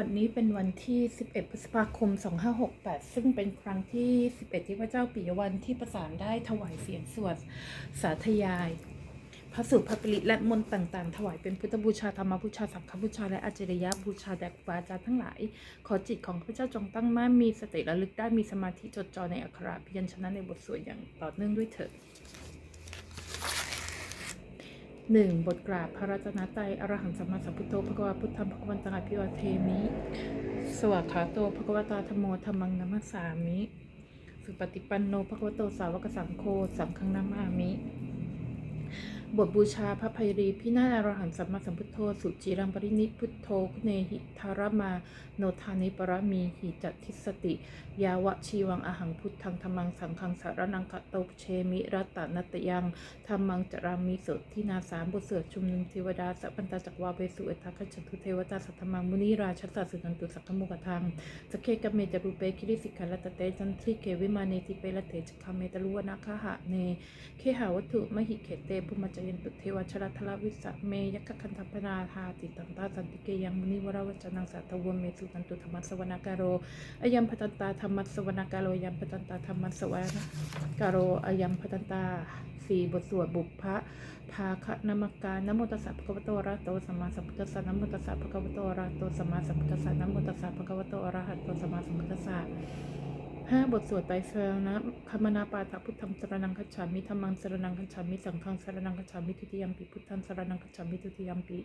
วันนี้เป็นวันที่ 11 พฤษภาคม 2568 ซึ่งเป็นครั้งที่ 11 ที่พระเจ้าปิยวันที่ประสานได้ถวายเสียงสวดสาธยาย พระสุภปริและมนต์ต่างๆ ถวายเป็นพุทธบูชาธรรมบูชาสังฆบูชาและอาจริยบูชาแด่ครูบาอาจารย์ทั้งหลาย ขอจิตของข้าพเจ้าจงตั้งมั่นมีสติระลึกได้มีสมาธิจดจ่อในอักขระพยัญชนะในบทสวดอย่างต่อเนื่องด้วยเถิด หนึ่งบทกราบพระรัตนตรัยอรหังสัมมาสัมพุทโธพระกวาพุทธังพระกวันตังอภิวาเทมิ สวากขาโตพระกวตาธรรมโมธรรมังนัมสสามิ สุปฏิปันโนพระกวโตสาวกสังโฆสังฆังนัมามิ บทบูชาพระภัยรีพินาศอรหันสัมมาสัมพุทโธ สุจิรังปรินิพุทโธคุเนหิทารมา โนทานิปรมีหิจัตทิสติ ยาวะชีวังอาหังพุทธังธรรมังสังฆังสารนังกะโตเชมิรัตตนัตยังธรรมังจรามิโสทินาสามบทเสือชุมนุมเทวดาสัพพันตาจักวาเวสุเอทัคขจตุเทวตาสัทธมังมุนีราชสัสสุนันตุสักขมุกทังสกเคกเมจรูเปคิริสิกขลัตเตจันทริเกวิมาเนติเปละเตจคาเมตลุวนาคหะเนเคหาวัตถุมหิเขเตภุมจยันตุเทวชรทลวิสะเมยักขคันธปนาธาติตันตาสันติเกยังมุนิวราวจนังสัตวเมสุตันตุธรรมสวนาการโรอยัมพตันตาธรรมสวนาการโรยัมพตันตาธรรมสวนาการโรอยัมพตันตาสี่บทสวดบุพพะภาคะนามการนโมตัสสะภะคะวะโตอระหะโตสัมมาสัมพุทธัสสะนโมตัสสะภะคะวะโตอระหะโตสัมมาสัมพุทธัสสะนโมตัสสะภะคะวะโตอระหะโตสัมมาสัมพุทธัสสะ ห้าบทสวดไตรสรณะคมนาปาฐพุทธังสรนังคัจฉามิธรรมังสรนังคัจฉามิสังฆังสรนังคัจฉามิทุติยมปิพุทธังสรนังคัจฉามิทุติยมปิ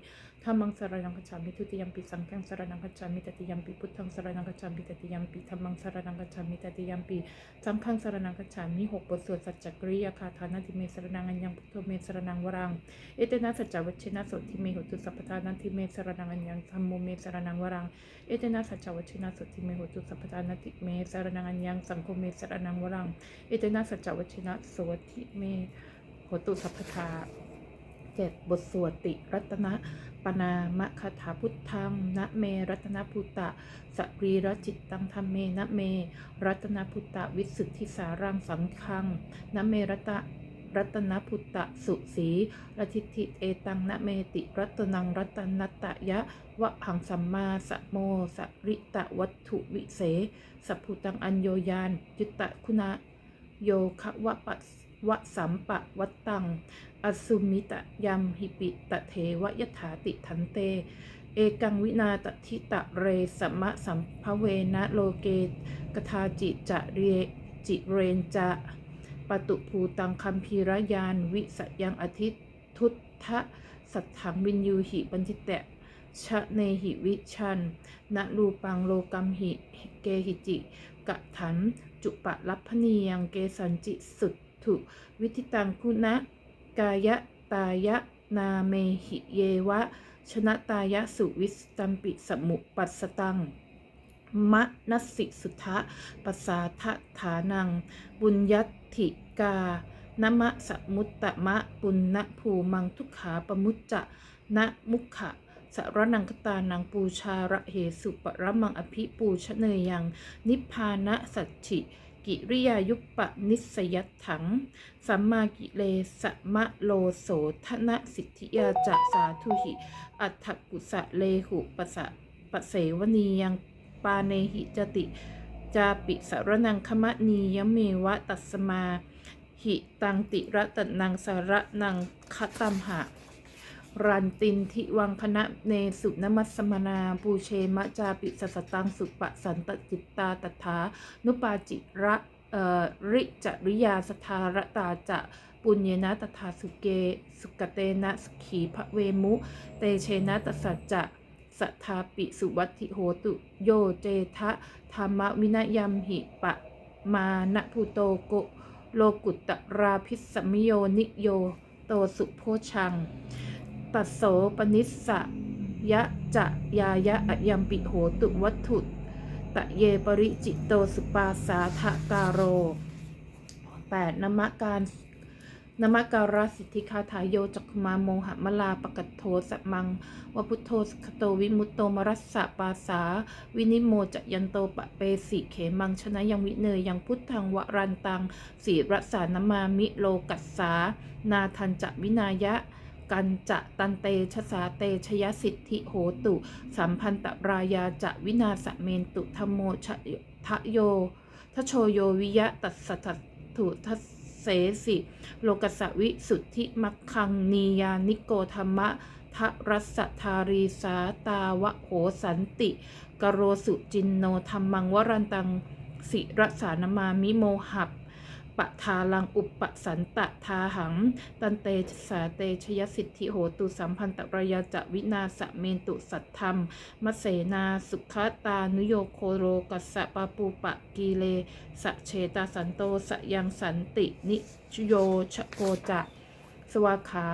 ธรรมังสรนังคัจฉามิทุติยมปิสังฆังสรนังคัจฉามิตติยมปิพุทธังสรนังคัจฉามิตติยมปิธรรมังสรนังคัจฉามิตติยมปิสังฆังสรนังคัจฉามิหกบทสวดสัจจกริยาคาทานาติเมสรนังอัญญังพุทโธเมสรนังวรังเอเตนะสัจจวัชนะสนทิเมหุตุสัพพทานันทิเมสรนังอัญญังธรรมโมเมสรนังวรังเอเตนะสัจจวัชนะสุติเมโหตุสัพพทานติเมสารนังอัญญังสังคมเมสารนังวรัง เอเตนะสัจจวัชนะสวัติเมโหตุสัพพทาเจ็ดบทสวดติรัตนะปนามะคาถาพุทธังนะเมรัตนพุตตะสรีรจิตตังธรรมเมนะเม รัตนพุตตะวิสุทธิสารังสังคังนะเมรัต รัตนพุตตะสุสีรทิทิเอตังนะเมติรัตนังรัตนัตะยะวะหังสัมมาสะโมสริตะวัตถุวิเศสัพพุตังอัญโยยานยุตตะคุณะโยคะวะปัสวะสัมปะวัตตัง อสุมิตะยัมหิปิตะเทวะยถาติทันเต เอกังวินาตทิตะเรสมมะสัมภเวนะโลเกกทาจิจะเรจิเรนจะ ปตุภูตังคัมพีรยาน วิสยังอธิทุตทะสัทถังวินยูหิบันทิเตะชะเนหิวิชันนะรูปังโลกัมหิเกหิจิ กะถัน จุปะลัพพนียงเกสันจิสุดถุวิธิตังคุณะ กายะตายะนาเมหิเยวะ ชนะตายะสุวิสตัมปิสมุปัสตัง มะนสิสุทะปสาทะฐานัง บุญยัตถิกานมะสมุตตะมะปุณณภูมังทุกขาปมุจจะนะมุขะสรนังคตานังปูชาระเหสุปรมังอภิปูชเนยัง นิพพานะสัจฉิกิริยายุปะนิสยัตถัง สัมมากิเลสมะโลโสทนะสิทธิยาจะสาธุหิ อัฏฐกุสะเลหุปสะปะเสวนียัง ปาเนหิจติ จาปิสารนังคมะนียเมวะตัสมา หิตังติระตนังสารนังคตัมหะ รันตินทิวังคณะเนสุนมัสมนาปูเชมะจาปิสสตังสุปะสันตจิตตาตถานุปาจิระริจริยาสทารตาจะปุญเยนะตถาสุเก สุกเตนะสุขีพระเวมุ เตเชนะตสัจจะ สัทธาปิสุวัติโหตุโยเจทะธรรมวินยัมหิปะมานะภูโตโกโลกุตตราพิสมิโยนิโยโตสุโพชัง ตัสโสปนิสสะยะจะยายะอยัมปิโหตุวัตถุตะเยปริจิตโตสุปาสาทะกาโร 8. นมะการ นมการาสิทธิคาถาโยจักขมาโมหะมลาปกัตโทสมังวพุทโธสขโตวิมุตโตมรัสสะปาสา วินิโมจยันโตปะเปสิเขมังชนะยังวิเนยยังพุทธังวรันตังสีรสานมามิโลกัสสา นาทันจะวินายะกันจะตันเตชะสาเตชยสิทธิโหตุ สัมพันตรายาจะวินาสเมนตุธรรมโมชะทะโยทะโชโยวิยะตัสสะถุทัส เสสิ โลกัสวิสุทธิมัคคังนียานิโกธรรมะทะรัสธารีสาตาวะโหสันติ กโรสุจินโนธรรมังวรันตัง สิรสานมามิโมหับ ปะทาลังอุปสันตะทาหัง ตันเตสาเตชยสิทธิโหตุสัมพันตปรยาจะวินาสเมนตุสัทธรรมมเสนาสุขตานุโยโคโรกัสสะปะปูปะกีเลสะเชตาสันโตสยังสันตินิชโยชโกจะ สวาขา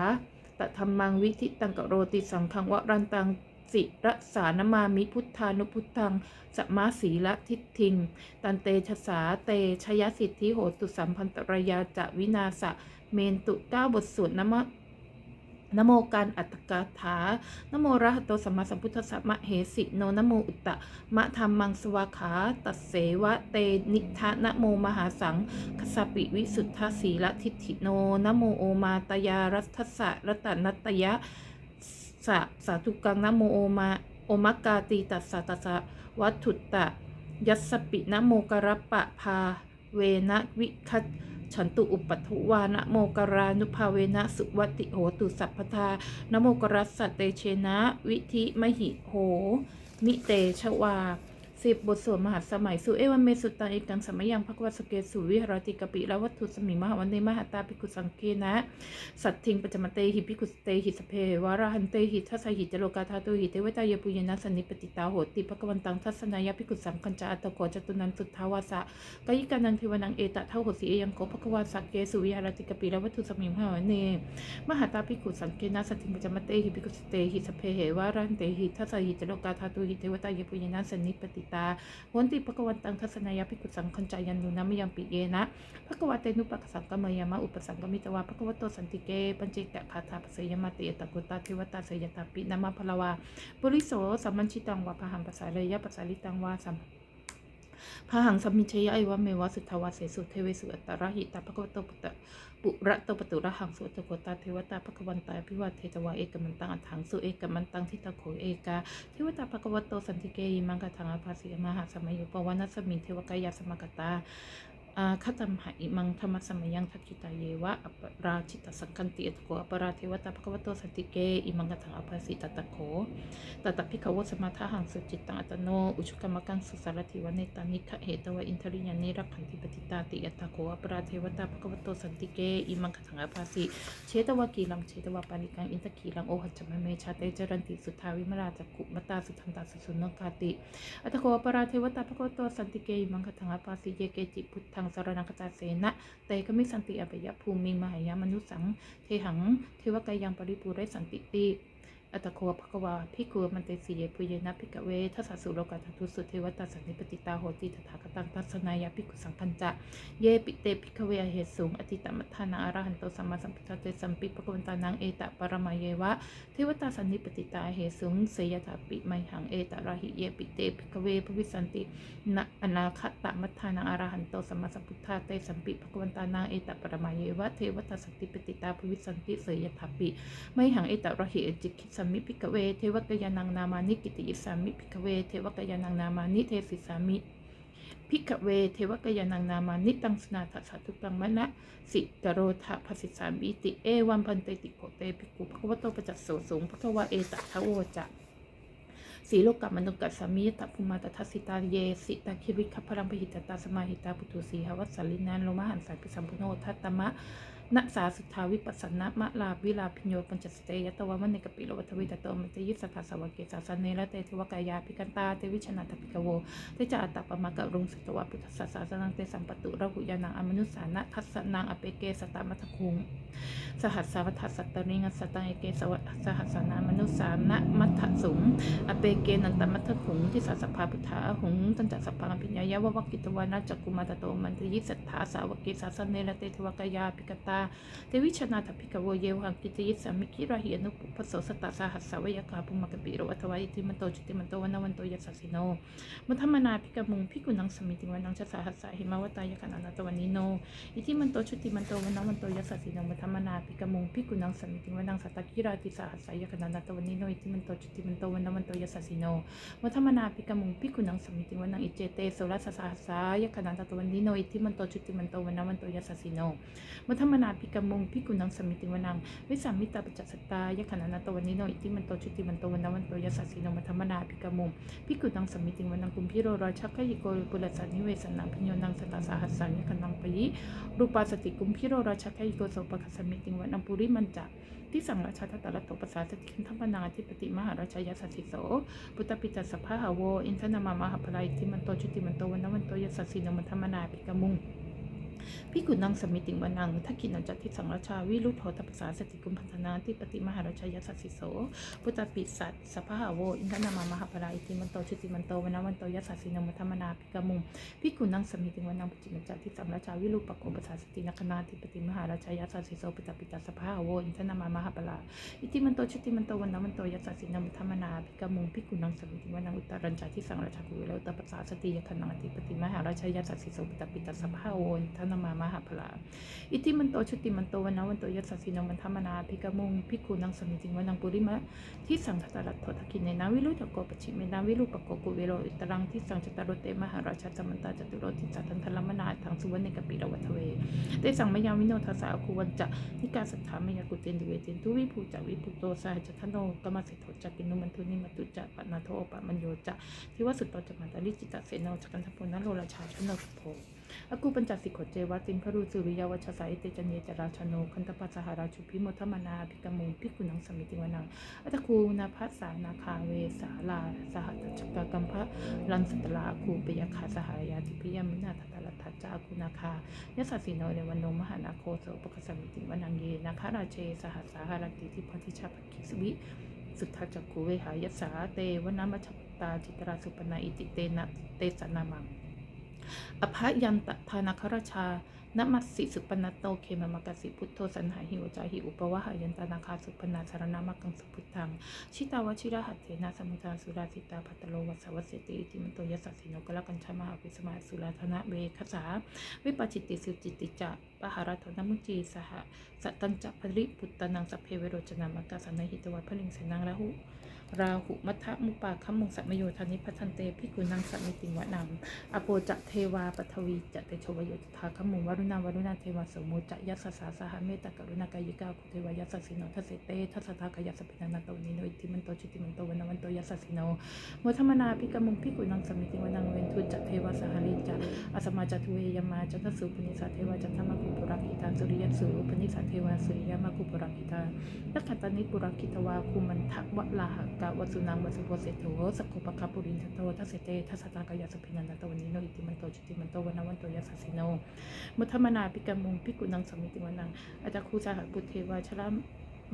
ตธรรมังวิธิตังกโรติสังคังวรันตัง สิระสานมามิพุทธานุพุทธังสมมาสีละทิฏทิง ตันเตชะสาเตชยสิทธิโหตุสัมพันตรยาจะวินาสะเมนตุเก้าบทสวดนมะนโมการอัตกาถานโมระหะโตสัมมาสัมพุทธัสสะมะเหสิโนนโมอุตตะมะธรรมังสวาขาตัสเสวะเตนิทะนโมมหาสังคสปิวิสุทธาสีละทิฏฐิโนนโมโอมาตยารัตสะรัตนัตยะ สะสาธุกังนะโมโอมาโอมักกาตีตัสสะตัสสะวัตถุตตะ ยัสปินะโมกรปะพาเวนะวิคัตฉันตุอุปัทุวานะโมกรานุภาเวนะสุวัติโหตุสัพพทานะโมกรัสสะเตเชนะ วิธิมหิโห มิเตชวา สิบบทสวดมหาสมัยสุเอวันเมสุตังเอกังสมัยยังภควสเกสุวิหรติกปิและวัตถุสมิมหาวันเนมหาตาภิกุสังเกนะ สัตทิงปัจมเตหิภิกุสเตหิสเพวาราหันเตหิทัสหิจโลกาธาตุหิเทวตายปุยนะสนิปติตาโหติภควันตังทัศนายภิกุสังคัญจาอัตโกจตุนันสุทธาวาสะกายิกานังเทวนังเอตะเท่าโหสีเอยังโกภควาสักเกสุวิหรติกปิและวัตถุสมิมหาวันเนมหาตาภิกุสังเกนะสัติงปัจมเตหิภิกขุสเตหิสเพเหวารันเตหิทัสหิจโลกาธาตุหิเทวตายปุยนะสนิปติตาวันติภควันตังทัศนายภิกุสังคัญจายันนุนามยังปิเยนะภควเตนุปัสสังกมยามะอุปสังกมิตวาภควโตสันติเกปัญจิกะคาถาปเสยมาติเตตกุตาเทวตาเสยตาปินามาพลวาปุริโสสัมมัญชิตังวาพหังภาษาเลยะปัสสาลิตังวาสัม พระหังสมมิชยะไอวะเมวะสุทธวาเสสุเทเวสุอัตตระหิตาภควโตปุตตะปุระโตปตุระหังสุตโกตาเทวตาภควันตาพิวัตเทตวาเอกมันตังอัถังสุเอกมันตังทิตาโขเอกาเทวตาภควโตสันติเกยมังกะทังอภาสิมหาสมัยยุปวานัสมิงเทวกายาสมกตา อาคตัมหะอิมังธรรมสมัยยังทักกิตาเยวะอัปราชิตสังคันติอตโกอัปราเทวตาภควโตสันติเกอิมังกะทังอภาสิตตะโขตตพิขวสมาทาหังสุจิตตังอัตโนอุชุกรรมกังสุสารติวเนตานิคะเหตวะอินทริยานิรักขันติปติตาติยตโกอปราเทวตาภควโตสันติเกอิมังคถังอภาสิเชตวะกีลังเชตวะปานิกังอินทกีลังโอหัจจมะเมชาเตจรันติสุทธาวิมราจักขุมตาสุทันตาสุสุนกาติอัตโกอปราเทวตาภควโตสันติเกอิมังคถังอภาสิเยเกจิพุทธังสารนังกจาเสนะเตก็มิสันติอภิยภูมิมหายา มนุสัง เทหัง เทวกายังปริปูไรสันติติ อัตโคภควาพิกุมันเตสีเยปุเยนะพิกเวทัสสุโลกาทัตุสุเทวตาสันนิปติตาโหติตถาคตังทัศนายาพิกุสังคัญจะ เยปิเตพิกเวเหตุสูงอติตมัทธานังอรหันโตสัมมาสัมพุทธเตสัมปิปะกวันตานังเอตะปรมาเยวะเทวตาสันนิปติตาเหตุสูงเสยถาปิไมหังเอตะราหิเยปิเตพิกเวภวิสันตินะอนาคตมัทธานังอรหันโตสัมมาสัมพุทธเตสัมปิปะกวันตานังเอตะปรมาเยวะเทวตาสันติปติตาภวิสันติเสยถาปิไม่หังเอตระหิเอจิกิสามิพิกเว เทวกยานังนามานิกิติยิสามิพิกเว เทวกยานังนามานิเทสิสามิพิกเว เทวกยานังนามานิตังสนาทัสสะทุตังมะนะสิกโรธาภสิสามิติเอวันพันเตติโกเตภิกขุภควโตประจัสโสสูงภควะเอตทโวจะสีโลกัมมนุกัสามิตะภูมาตทัสสิตาเยสิตาคิริคัพพลังพหิตตาสมาหิตาปุตุสีหวัสสลินันโลมหันสายปิสัมพุโนทัตตมะ นักสาสุทธาวิปัสสนะมะลาวิลาพิญโยปัญจสเตยตวะมันในกปิโลวัตวิตโตมันเตยิสสทธาสวะเกสาสเนละเตทวกายาพิกันตาเตวิชนาตปิกโวเตจาอัตตปะมะกะรุงสตวะพุทธสสาสนังเตสัมปตุระหุยานังอมนุสสานะทัสนังอเปเกสตามัทคุงสหัสสาวัฏสัตตริงัสตังเอเกสวัสหัสนามนุสานะมัทสุงอเปเกนันตมัทธขุงที่สาสภาพุทธาหุงตันจัสสพังอภิญญายะวะวกิตวานะจักกุมาตโตมันตยิสัทธาสาวกิสาสเนละเตทวกายาปิกตาาเทวิชนาถพิกโวเยวหังกิตยิสามิกิราหิอนุปุพโสสตตาสหัสสาวยากาภุมกปิโรอัตวาอิติมันโตจุติมันโตวันวันโตยัสสสิโนมุธรรมนาพิกมุงพิกุนังสมิติวันังชะสาหัสสะหิมาวตายกันานาตวันนิโนอิทิมันโตชุติมันโตวันวันโตยัสสสิโนมุธรรมนาพิกมุงพิกุนังสมิติวันังสัตตกิราติสหัสสะยกันานาตวันนิโนอิทิมันโตชุติมันโตวันวันโตยัสสสิโนมุธรรมนาพิกมุงพิกุนังสมิติวันังอิเจเตโสรัสสาหัสสะยกันานาตวันนิโนอิทิมันโตชุติมันโตวันวันโตยัสสสิโนมุธรรมนาพิกมุงพิกุนังสมิติวันัง วิสามิตาปัจจสตายขณะนาตวันนี้โนอิติมันโตชุติมันโตวันนวันโตยัสสสิโนมัธรรมนาภิกมุมภิกขุตังสมิติวันนังกุมพิโรรชักขยิโกปุรสันนิเวสนังพิญโยนังสตาสาหัสสังยขนังปยิรูปาสติกุมพิโรรชักขยิโกโสปะคสมิติวันนังปุริมันจะที่สังราชาทัตตะละโตปัสสาสติคันธปนาธิปติมหาราชายสัสสิโสปุตตปิตาสภาหาโวอินทนามามหาพลายทิมันโตชุติมันโตวันนวันโตยัสสสิโนมัธรรมนาภิกมุง พิกุนังสมิติงวนังทักขินังจัตติสังราชาวิรุธโธตปัสสาสติกุมพันธนาทิปติมหาราชยสัสสิโสพุทธปิสัตสภาหาโวอินทนามามหาปราอิติมันโตชุติมันโตวนาวันโตยัสสินมุธรรมนาภิกมุงพิกุนังสมิติงวนังปจิมัจจัตติสังราชาวิรุปโกปัสสาสตินคนาทิปติมหาราชยสัสสิโสพุทธปิตัสสภาหาโวอินทนามามหาปราอิติมันโตชุติมันโตวนาวันโตยัสสินมุธรรมนาภิกมุงพิกุนังสมิติงวนังอุตรัญจาทิสังราชากุวิโรตปัสสาสติยคนาทิปติมหาราชยสัสสิโสพุทธปิตัสสภาหาโวอินทนามามหาปราอิติมันโตชุติมันโตวันนาวันโตยัสสินมันธรรมนาภิกมุงภิกขุนังสมิติงวันังปุริมะที่สังคตรัตโททกินในนาวิรุตโกปชิเมนาวิรุปโกกุเวโรอิตรังที่สังจตารโตเตมหาราชาสมันตาจตุโรติจัตันทลมนาทางสุวรรณกปิรวัตเวเตสังมยาวิโนทัสสะคุวันจะนิกาสัทธามยากุเตนดิเวเตนทุวิภูจาวิภูโตสหจทโนกมาสิโทจักินุมันทุนิมัตุจะปนาโทปะมัญโยจะที่ว่าสุตโตจมันตาลิจิตาเสนโนจักันทปุนนโรราชาชนโนโพ อกุปัญจสิกขเจวะตินพระรูสุริยวัชสายเตจเนจราชโนคันตปัสสหราชุพิโมทมนาภิกมุงภิกุนังสมิติวนังอัตคูนาภัสสานาคาเวสาลาสหัตจกกัมพะลันสตลาคูปยคาสหายาติพิยมินาทัตตลัตถจาคุนาคายสสสิโนเนวันโนมหานาโคโสปกสมิติวนังเยนาคาราเชสหัสสาหารติทิพธิชาปคิสวิสุทธจักขุเวหายสาเตวนามัชปตาจิตราสุปนาอิติเตนะเตสนามัง อภยันตทานาคราชานมัสสิสุปนัตโตเคมมกสิพุทโธสันหาหิวจาหิอุปวะหายันตานาคาสุปนาสารนามักังสุพุทธังชิตาวชิระหัตเถนะสมุทาสุราสิตาพัตโลวัสวัสเสติอิติมันโตยัสสิโนกละกัญชามหาวิสมาสุราธนะเวคสาวิปจิตติสุจิตติจะปหารัตนมุจีสหสัตตัญจะภริปุตตนังสัพเพเวโรจนามักกะสันหิตวัพลิงเสนังราหุ ราหุมัทธมุปาคัมมุงสัมโยธานิพัทันเตพิกุนังสัมมิติวะนังอโปจะเทวาปทวีจะเตโชวโยตถาคัมมุงวรุณาวรุณาเทวาสมุจะยัสสาสหเมตตากรุณากายิกาคุเทวายัสสสิโนทัสเสเตทัสทากายัสปินานาโตนิโนอิติมันโตจิติมันโตวันวันโตยัสสสิโนโมทมนาพิกมุงพิกุนังสัมมิติวะนังเวนทุจะเทวาสหลิจะอสมาจตุเวยมาจันทสุปนิสัเทวาจันทมกุปุรักิตาสุริยสุปนิสัเทวาสุริยมกุปุรักิตาตัคตานิปุรคิตวาคุมันทะวะลาหกะวสุนังวสุโพเสโทสกโกปะคาปุรินทโตทัสเสเตทัสตากายาสพินันตวันนิโนอิติมันโตจุติมันโตวันวันโตยัสสสิโนมุทมนาปิกามุงปิกุนังสมิติวนังอาจาคูสหปุเทวาชลา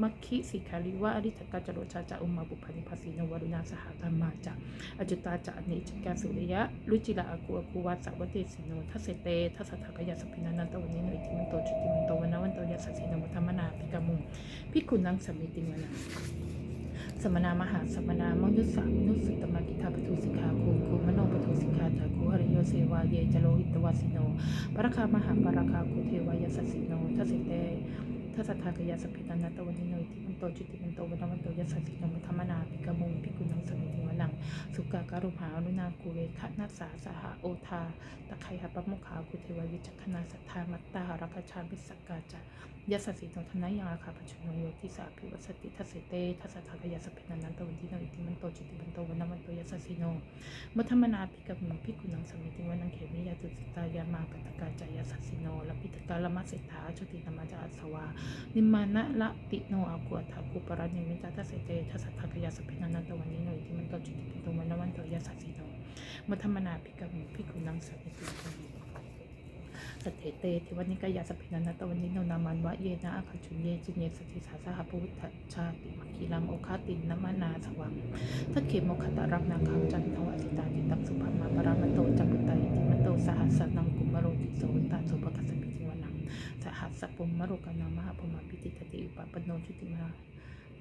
มัคคิสิขาริวะอริตกาจโรชาจาอุมาบุพานิภัสสิโนวรุณาสหธรรมาจะอจุตาจะอเนจิกาสุริยะลุจิระอากูอากูวาสวัตเตสิโนทัสเสเตทัสสะทากยาสพินันตวันนิโนอิติมันโตจุติมันโตวันวันโตยัสสสิโนมุทมนาปิกามุงพิกุนังสมิติวนัง สมนามหาสมนามยุสังนุสุตตมกิทาปทุสิกขาคูคูมโนปทุสิกขาจากคูหริโยเสวาเยจโลหิตวาสิโนปรคามหาปรคาคูเทวายสัสสิโนทัสสิเตทัสสะทากยาสพิตันตวันนิ โนอิติมันโตจุติมันโตวันวันโตยัสสสิโนมัทมนาปิกมุงพิกุนังสมิติวนัง สุกาการุภาอนุนาคูเวคะนัสสาสหโอทาตะไคหะปะมุขาคูเทวาวิจักขณาสัทธามัตตารักชามิสกกาจายสสสิโนทนายังอาคาปชุนโยติสาภิวัสติทัสเตทัสสะทากายสพินันนันตวันทินอิติมันโตจิติมันโตวันนามันโตยสสสิโนมัทมนาภิกมุภิกุนังสมิติวันังเขมิยาตุสิตายามากัตกาจายาสสสิโนลพิตกาลมัสเสถาชุตินามาจาสวานิมานะละติโนอากุอัฏฐากุปรานิมิตาทัสเสเตทัสสะทากายาสพินันนันตวันนิโนอิติมันโตจิติมันโตวันนามันโตยสสสิโนมัทมนาภิกับมุภิกุนังสมิติวันังสตเถเตทิวันิกายาสพินันตวันนิโนนามันวะเยนะอคาชุเยจิเนสติสาสหพุทธชาติมคีลังโอคาตินนมนาสวังทักเขมโมคตารักนาคังจันทวสิตาติตังสุภมาปรามโตจักปุตตาอิติมโตสหัสสนังกุมโรติโสตาสุปกัส สหัสหัสสปมมรุกนามหาพมพิติตติอุปปโนชุติมา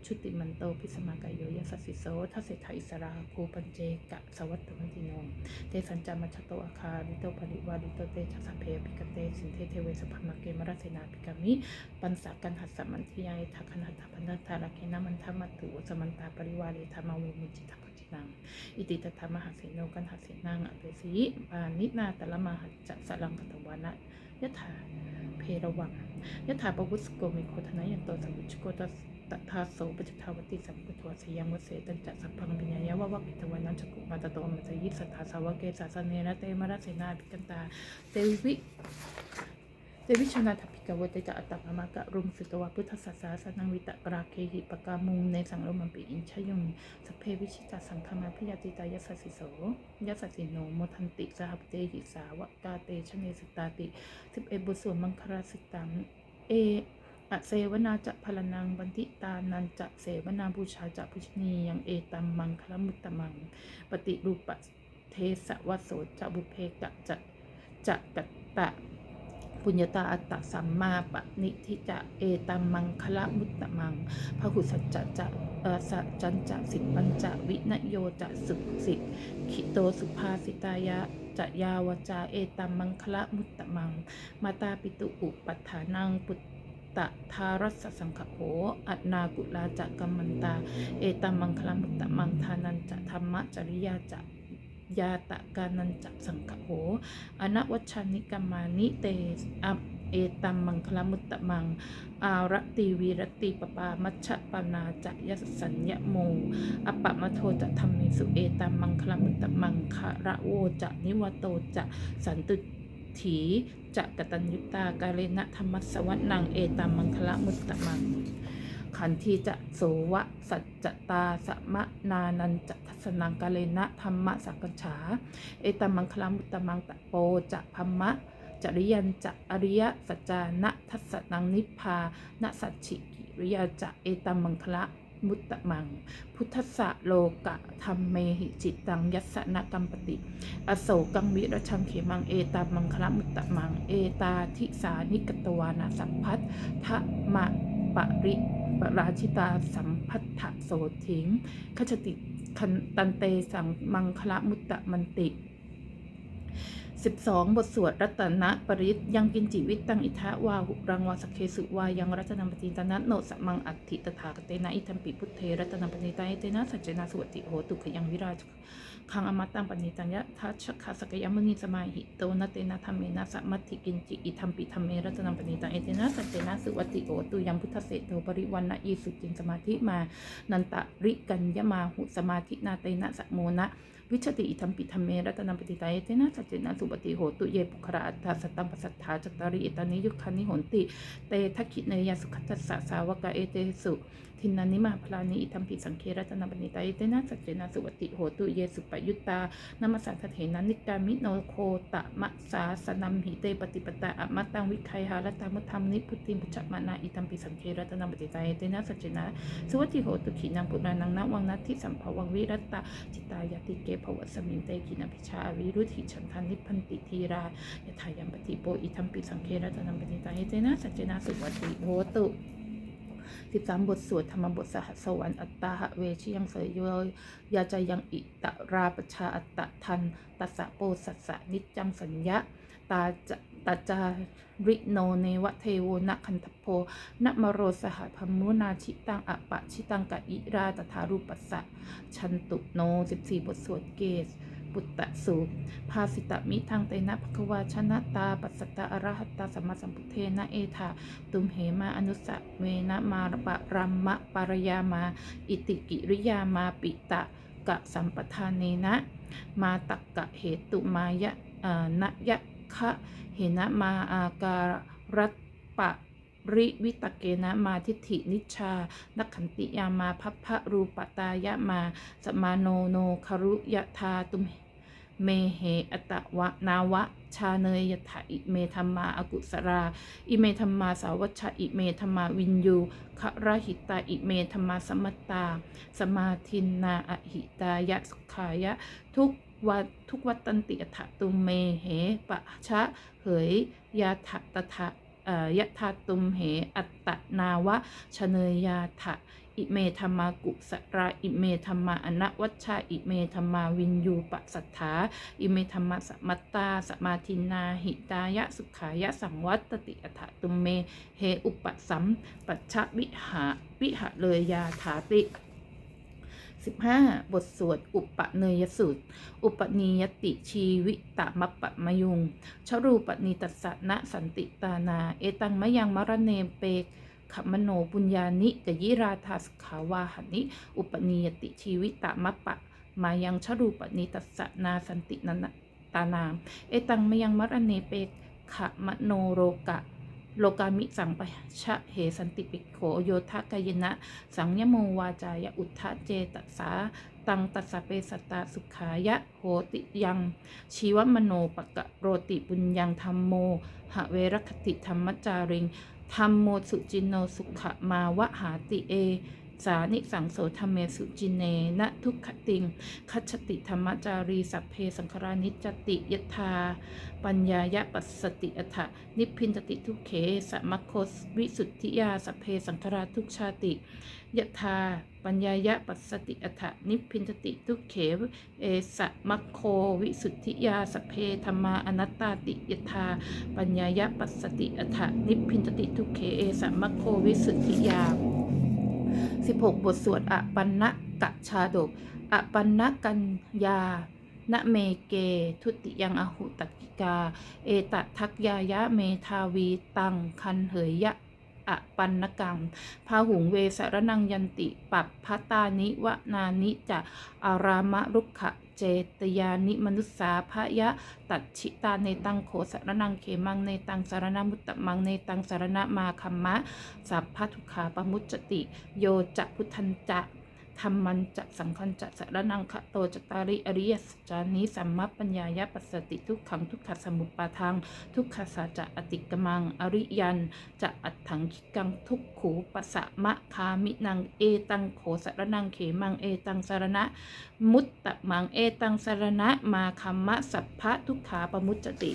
ชุติมันโตพิสมากายโยยัสสิโสทัสเสถาอิสราคูปัญเจกะสวัตตมันติโนมเตสัญจามัชโตอาคาริโตปริวาริโตเตชะสพเพปิกเตสินเทเทเวสพมะเกมรเสนาปิกามิปันสากันหัสสมันทิยายทักขณหัตถพันธาราเคนะมันธรรมตุสมันตาปริวารีธรรมวมุจิตปจินังอิติตถามหาเสโนกันหัสเสนังอเปสีปานินาตละมหัจจะสลังกตวานะ ยถาเพระวังยถาปวุสโกมิโคทนายันโตสัมุชโกตัสตถาโสปัจทาวติสัมกุทวสยังวเสตันจะสัพพังปิญญายาวะวะกิตวันนันจกุมาตโตมัจยิสัทธาสาวเกสาสเนระเตมระเสนาภิกันตาเตวิ เตวิชนาถภิกวตจะอัตตมากะรุมสุตวะพุทธศาสนาสนังวิตะกราเคหิปกามุงในสังโรมันปิอินชยงสเพวิชิตาสังฆมาพิยติตายสสสิโสยสสสิโนโมทันติสหปเตหิสาวกาเตชเนสตาติสิบเอบุส่วนมังคลาสิตังเออเสวนาจะพลนังบันทิตานันจะเสวนาบูชาจะพุชนียังเอตัมมังคลมุตตมัง ปฏิรูปเทสวโสจะบุเพกะจะจะกัตตะ ปุญญาตาอัตตะสัมมาปณิทิจะเอตัมมังคละมุตตะมังพหุสัจจะจะเอสัจจันจะสิปัญจะวินโยจะสุสิขิโตสุภาสิตายะจะยาวจาเอตัมมังคละมุตตะมัง มาตาปิตุอุปัฏฐานังปุตตะทารัสสสังขโห อัตนากุลาจะกัมมันตา เอตัมมังคละมุตตะมังทานันจะธรรมจริยาจะ ยาตะกานันจะสังขโหอนวัชชานิกรรมานิเตอัปเอตัมมังคลมุตตะมัง อารติวีรติปปามัชฌปนาจะยสัญญโม อปปมโทจะธรรมเมสุเอตัมมังคลมุตตะมังคะระโวจะนิวโตจะสันตุถีจะกตัญยุตากาเลนะธรรมสวัสนังเอตัมมังคลมุตตะมัง ขันทีจะโสวะ สัจจตาสมะนานันจะทัศนังกาเลนะธรรมะสังกัญฉา เอตมังคลามุตตมังตะโปจะพัมมะจริยันจะอริยสัจจานะทัสสนังนิพพานะสัจฉิกิริยาจะเอตมังคละมุตตมัง พุทธะโลกะธรรมเมหิจิตตังยัสสนกัมปติ อโศกังวิรชังเขมังเอตามังคละมุตตมัง เอตาทิสานิกตวานาสัมพัททะมะ ปริปราชิตาสัมพัทธโสถิงขจติคันตันเตสังมังคละมุตตะมันติ 12 บทสวดรัตนะปริตยังกินจิวิตตังอิทะวาหุรังวาสเคสุวายังรัตนปฏิตนะโนสมังอัติตถาคเตนะอิทัมปิพุทเทรัตนปณิตาเตนะสัจเจนะสวติโหตุขยังวิราช คังอมตังปณิตัญญะทัชคาสกยมุนีสมาหิโตนะเตนะธรรมเมนะสัมมัติกินจิอิทัมปิธรรมเมรัตนปณิตาเอเตนะสัจเจนะสุวติโหตุยังพุทธเสโตปริวันนะอีสุจินสมาธิมา นันตะริกัญญมาหุสมาธินาเตนะสะโมนะวิชติอิทัมปิธรรมเมรัตนัมปฏิตายเตนะสัจเจนะสุปฏิโหตุเยปุคระอัตถสตัมปสัทธาจตาริเอตานิยุคานิโหนติ เตทักขิเนยสุขัตตสสะสาวกะเอเตสุ ทินนานิมาพลานิอิทัมปิสังเครัตนัมปฏิตายเตนะสัจเจนะสุปฏิโหตุเยสุปยุตตานามัสสัทเถนะนิกามิโนโคตะมะสาสนัมหิเตปฏิปตาอะมัตตังวิคัยหารตามุธรรมนิพุติมุจจมานาอิทัมปิสังเครัตนัมปฏิตายเตนะสัจเจนะสุวัติโหตุขีนังปุรานังนะวังนัตทิสัมภวังวิรัตตาจิตายติเกภวสมิงเตกินพิชาวิรุธิฉันทันนิพันติทีรายะทายัมปฏิโปอิทัมปิสังเครัตนัมปณิตาเฮเจนะสัจเจนะสุวัติโหตุ สิบสามบทสวดธรรมบทสหสวรรค์อัตตาหะเวชิยังเสยโยยาจยังอิตราปชาอัตตะทันตัสสะโปสัสสะนิจจังสัญญะตาจะตาจาริโนเนวะเทโวนะคันทโพนะมโรสหพมุนาชิตังอปะชิตังกะอิราตถารูปัสสะชันตุโน 14 บทสวดเกส ปุตตะสูตรภาสิตะมิทางเตนะภควาชนะตา ปัสสตะอรหัตตาสัมมาสัมพุทเทนะเอธาตุมเหมาอนุสะเวนะมาปะรัมมะปารยามา อิติกิริยามาปิตะกะสัมปทานเนนะ มาตักกะเหตุมายะนะยะคะเหนะมาอาการรัตปะริวิตเกนะมาทิฏฐินิชา นักขันติยามาพัพพะรูปตายะมา สมาโนโนคารุยะธาตุม เมเหอตะวะนาวะ ชาเนยยถาอิเมธรรมาอากุสรา อิเมธรรมาสาวัชอิเมธรรมาวินยูครหิตาอิเมธรรมาสมตตา สมาทินนาอหิตายะสุขายะ ทุกวัดทุกวัตตันติอัฏตุเมเหปะชะเหยยาถะตถะอ่อยะทาตุมเหอัตตนาวะชเนยยาถะ อิเมธรรมากุสราอิเมธรรมาอนวัชชาอิเมธรรมาวินยูปสัทธาอิเมธรรมะสมัตตาสมาทินาหิตายะสุขายะสังวัตติอัฏตุเมเฮอุปสัมปัชชะวิหาวิหะเลยยาถาติ 15. บทสวด อุปเนยสูตร อุปนิยติชีวิตามปะมยุง ชรูปนิตัสสะนะสันติตานา เอตังมะยังมรเนเปก ขมโนปุญญานิกยิราธาสขาวาหนิอุปนิยติชีวิตามปะ มายังชรูปนิตัสสนาสันตินันตานาม เอตังมะยังมรเนเปกขมโนโรกะโลกามิสังปชะเหสันติปิโขโยทะกายนะ สังยโมวาจายอุทธะเจตสา ตังตัสสะเปสตตาสุขายะโหติยัง ชีวมโนปะกะโรติปุญญังธรรมโม หะเวรคติธรรมจาริง ธรรมโมสุจินโนสุขมาวะหาติเอ สานิสังโสธรรมเมสุจินเนนะทุกขติง คัจติธรรมจารีสัพเพสังคารานิจติยทา ปัญญายะปัสสติอัฏฐะนิพพินตติทุกเขสมัคโคสวิสุทธิยาสัพเพสังคาราทุกชาติยทา ปัญญายะปัสสติอัฏฐนิพพินตติทุกเขเอสมัคโควิสุทธิยาสเพธรรมาอนัตตาติยทาปัญญายะปัสสติอัฏฐนิพพินตติทุกเขเอสมัคโควิสุทธิยา 16 บทสวดอปันนะกะชาดกอปันนะกัญญาณเมเก ทุติยังอหุตกิกา เอตทักยายะเมทาวีตังคันเหยยะ อปันนกังพาหุงเวสรนังยันติปัปพตานิวนานิจะอารามะรุกขะเจตยานิมนุษสาพยะตัดชิตาในตังโขสรนังเขมังในตังสารณมุตตะมังในตังสารณมาคัมมะสัพพทุขาปมุจจติ โยจะพุทธันจะ ธรรมันจะสังคันจะสารนังคะโตจตาริอริยสัจานิสัมมัปปัญญายะปัสสติทุกขังทุกขสมุปปาทังทุกขสัจะอติกมังอริยันจะอัตถังคิกังทุกขูปะสะมะคามินังเอตังโขสารนังเขมังเอตังสารณะ มุตตะมังเอตังสารณะมาคัมมะสัพพะทุกขาปมุจติ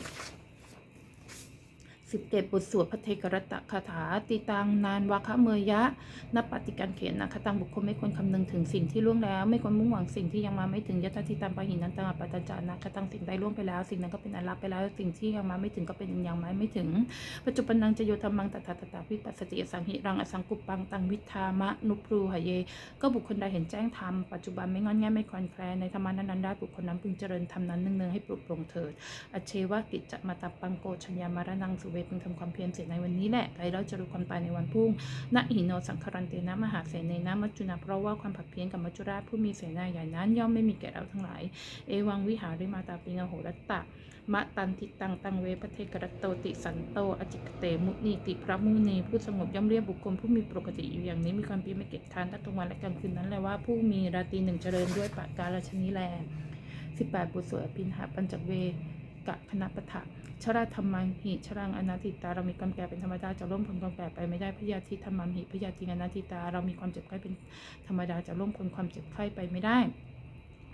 สิบเจ็ดบทสวดพระเทกรตะคาถา ติตังนานวาคะเมยยะนปฏิการเขียนนะคตังบุคคลไม่ควรคำนึงถึงสิ่งที่ล่วงแล้ว ไม่ควรมุ่งหวังสิ่งที่ยังมาไม่ถึงยะตาติตังปะหินนันตังอปัตจานะคตังสิ่งใดล่วงไปแล้ว สิ่งนั้นก็เป็นอันลับไปแล้ว สิ่งที่ยังมาไม่ถึงก็เป็นอยังมาไม่ถึง ปัจจุบันนังจะโยธรรมังตถาตาวิปัสสติสังหิรังอสังกุปังตังวิทามะนุปรูหะเย ก็บุคคลใดเห็นแจ้งธรรมปัจจุบันไม่งอนแง่ไม่คลอนแคลนในธรรมานั้นๆได้บุคคลนั้นพึงเจริญธรรมนั้นเนืองๆให้ปลุกปลงเถิดอเชวะกิจจะมาตับปังโกชัญญามารนังสุเวพึงทำความเพียรเสร็จในวันนี้แหละใครเราจะรู้ความตายในวันพรุ่งณหิโนสังคารันเตนะมหาเสนนะมัจจุนาเพราะว่าความผัดเพี้ยนกับมัจจุราชผู้มีเสนาใหญ่นั้น ย่อมไม่มีแก่เราทั้งหลาย เอวังวิหาริมาตาปิงโหรัตตะมะตันทิตังตังเวปเทกรตโตติสันโตอจิกเตมุนีติพระมุนีผู้สงบย่อมเรียกบุคคลผู้มีปกติอยู่อย่างนี้มีความเพียรไม่เกียจคร้านทั้งกลางวันและกลางคืนนั้นแหละว่าผู้มีราตรีหนึ่งเจริญด้วยปาการชนิแล18บุตรสวดอภินหาปัญจเว กะคณะปะทะชราธรรมังหิชรังอนาติตา เรามีกรรมแก่เป็นธรรมดาจะร่วมพ้นความแก่ไปไม่ได้พยาธิธรรมังหิพยาธิอนาติตา เรามีความเจ็บไข้เป็นธรรมดาจะร่วมพ้นความเจ็บไข้ไปไม่ได้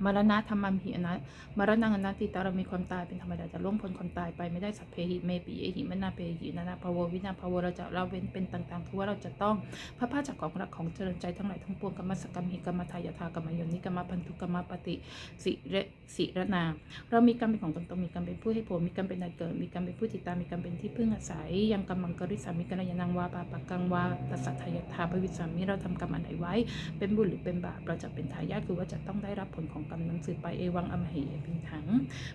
มรณะธรรมัมหิอนะมรณังอนาติตาเรามีความตายเป็นธรรมดาจะล่วงพ้นความตายไปไม่ได้สัพเพหิเมปิเอหิมนาเปหินานาภาววินาภาวเราจะเราเว้นเป็นต่างๆคือว่าเราจะต้องพระพาจากของรักของเจริญใจทั้งหลายทั้งปวงกรรมสกรรมหิกรรมทายาทากรรมยนิกรรมพันธุกรรมปฏิสิเรสิรนา เรามีกรรมเป็นของตนตนมีกรรมเป็นผู้ให้ผลมีกรรมเป็นนายเกิดมีกรรมเป็นผู้ติดตามมีกรรมเป็นที่พึ่งอาศัยยังกรรมังกริสามิกัลยานังวาปาปักกังวาตัสสัทายาทาภวิสามิเราทำกรรมอันไหนไว้ เป็นบุญหรือเป็นบาปเราจะเป็นทายาทคือว่าจะต้องได้รับผลของกรรมนั้นสืบไปเอวังอมเหยพินถัง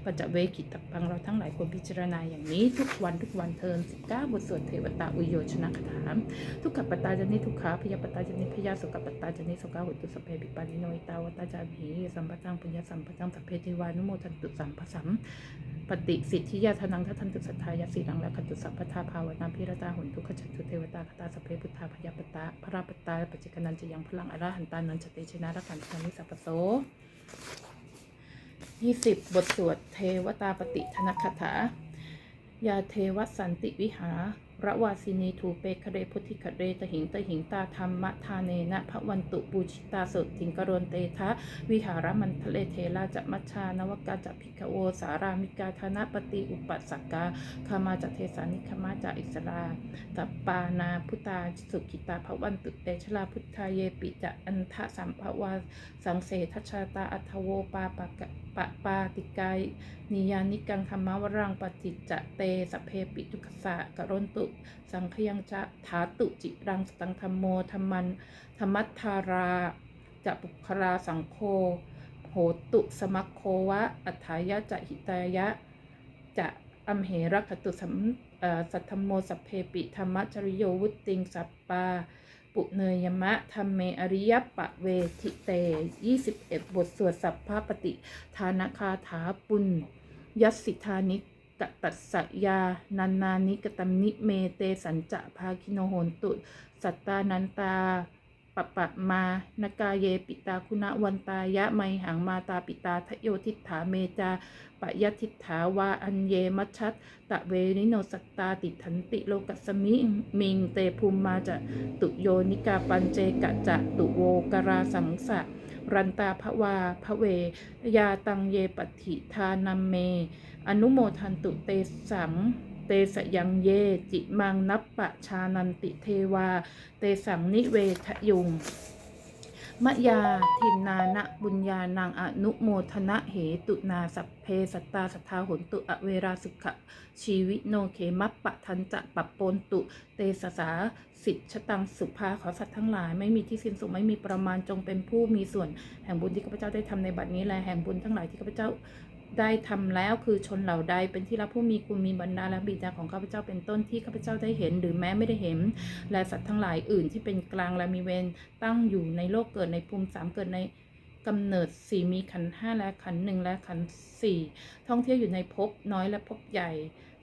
ปัจจเวกิตตัปังเราทั้งหลายควรพิจารณาอย่างนี้ ทุกวันทุกวันเทิน19บทสวดเทวตาอุโยชนะคาถาทุกขปตาจนิทุกขาพยาปตาจนิพยาสุขปตาจนิสุขาหุตุสเพปิปานิโนอิตาวตาจามีสัมปตังปุญญสัมปตังสัพเพเทวานุโมทันตุสัมปสัมปฏิสิทธิยาทนังทัทันตุสัทธายาสีรังและขันตุสัพพทาภาวนาพิรตาหุนทุกขจันตุเทวตาคตาสเพพุทธาพยาปตาพระราปตาปัจจิกนันจะยังพลังอรหันตานันจเตชนะรักันธานิสัพโส ยี่สิบบทสวดเทวตาปฏิธนคถา ยาเทวสันติวิหา ระวาสินีถูเปคเรพุทธิคเรตหิงตหิงตาธรรมทาเนนะพระวันตุปูชิตาสุทิงกรณเตทะวิหารมันทะเลเทราจะมัชชานวกาจะพิกโวสารามิกาธนปฏิอุปสักกาคามาจะเทสานิคมาจะอิสราตปานาพุตาสุขิตาภวันตุเตชลาพุทธาเยปิจะอันทะสัมภวาสังเสทัชาตาอัทโวปาปะกะปะปาติกายนิยานิกังธรรมวรังปฏิจจะเตสเพปิทุกสะกรนตุสังขยังจะถาตุจิรังสตังธรรมโมธรรมันธรรมัทธาราจะปุคราสังโฆโหตุสมัคโควะ อัฏฐายะจะหิตายะ จะอัมเหรักตุสัมสัทธมโมสัพเพปิธรรมจริโยวุติงสัปปา ปุเนยมะธรรมเมอริยปะเวทิเต 21 บทสวดสัพพะปฏิทานคาถาปุณยัสสิธานิ กตัสยานันนานิกตัมนิเมเตสัญจะภาคิโนโหนตุ สัตตานันตาปปะมานกาเยปิตาคุณวันตายะไมหังมาตาปิตาทโยทิฏฐาเมจาปยทิฏฐาวาอันเยมัชชัตตะเวนิโนสัตตาติทันติโลกัสมิมิงเตภูมิมาจะตุโยนิกาปัญเจกะจะตุโวกราสังสะรันตาภวาภเวยาตังเยปฏิทานัมเม อนุโมทันตุเตสังเตสยังเย จิมังนับปะชานันติเทวา เตสังนิเวทยุงมะยาทินนานะบุญญานางอนุโมทนะเหตุนาสัพเพสัตตาสัทธาหนตุอเวราสุขะชีวิโนเขมัปปะทันจะปะปนตุ เตสสาสิทธชตังสุภาขอสัตว์ทั้งหลาย ไม่มีที่สิ้นสุดไม่มีประมาณจงเป็นผู้มีส่วนแห่งบุญที่ข้าพเจ้าได้ทำในบัดนี้และแห่งบุญทั้งหลายที่ข้าพเจ้า ได้ทำแล้วคือชนเหล่าใดเป็นที่รับผู้มีคุณมีบรรดาและบิดาของข้าพเจ้าเป็นต้นที่ข้าพเจ้าได้เห็น หรือแม้ไม่ได้เห็น และสัตว์ทั้งหลายอื่นที่เป็นกลางและมีเวรตั้งอยู่ในโลกเกิดในภูมิสามเกิดในกำเนิดสี่มีขันห้าและขันหนึ่งและขันสี่ท่องเที่ยวอยู่ในภพน้อยและภพใหญ่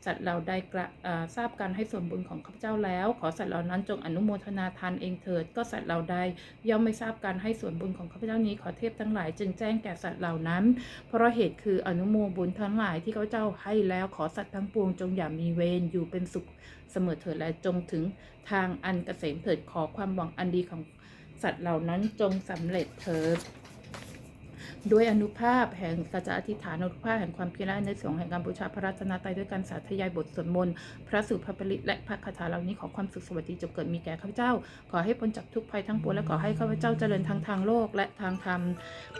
สัตว์เหล่าใดกระอ่าทราบการให้ส่วนบุญของข้าพเจ้าแล้ว ขอสัตว์เหล่านั้นจงอนุโมทนาทานเองเถิด ก็สัตว์เหล่าใดย่อมไม่ทราบการให้ส่วนบุญของข้าพเจ้านี้ขอเทพทั้งหลายจึงแจ้งแก่สัตว์เหล่านั้น เพราะเหตุคืออนุโมบุญทั้งหลายที่ข้าพเจ้าให้แล้วขอสัตว์ทั้งปวงจงอย่ามีเวรอยู่เป็นสุขเสมอเถิดและจงถึงทางอันเกษมเถิดขอความหวังอันดีของสัตว์เหล่านั้นจงสำเร็จเถิด ด้วยอนุภาพแห่งสัจจะอธิษฐานอนุภาพแห่งความเพียรและในสงแห่งการบูชาพระรัตนตรัยด้วยการสาธยายบทสวดมนต์พระสุภาพลิตและพระคาถาเหล่านี้ขอความสุขสวัสดีจงเกิดมีแก่ข้าพเจ้า ขอให้พ้นจากทุกภัยทั้งปวงและขอให้ข้าพเจ้าเจริญทางทางโลกและทางธรรม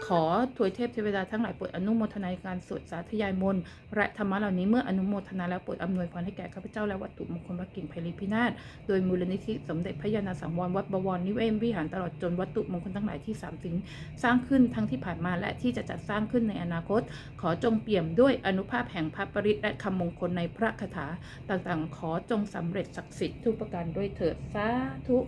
ขอถวยเทพเทวดาทั้งหลายโปรดอนุโมทนาการสวดสาธยายมนต์และธรรมะเหล่านี้เมื่ออนุโมทนาแล้วโปรดอำนวยพรให้แก่ข้าพเจ้าและวัตถุมงคลพระกิ่งไพลิพินาศโดยมูลนิธิสมเด็จพระยาณสังวรวัดบวรนิเวศวิหารตลอดจนวัตถุมงคลทั้งหลายที่สามสิงสร้างขึ้นทั้งที่ผ่านมาและที่จะจัดสร้างขึ้นในอนาคต ขอจงเปี่ยมด้วยอนุภาพแห่งพระปริตและคำมงคลในพระคาถา ต่างๆ ขอจงสำเร็จศักดิ์สิทธิ์ทุกประการด้วยเถิดสาธุ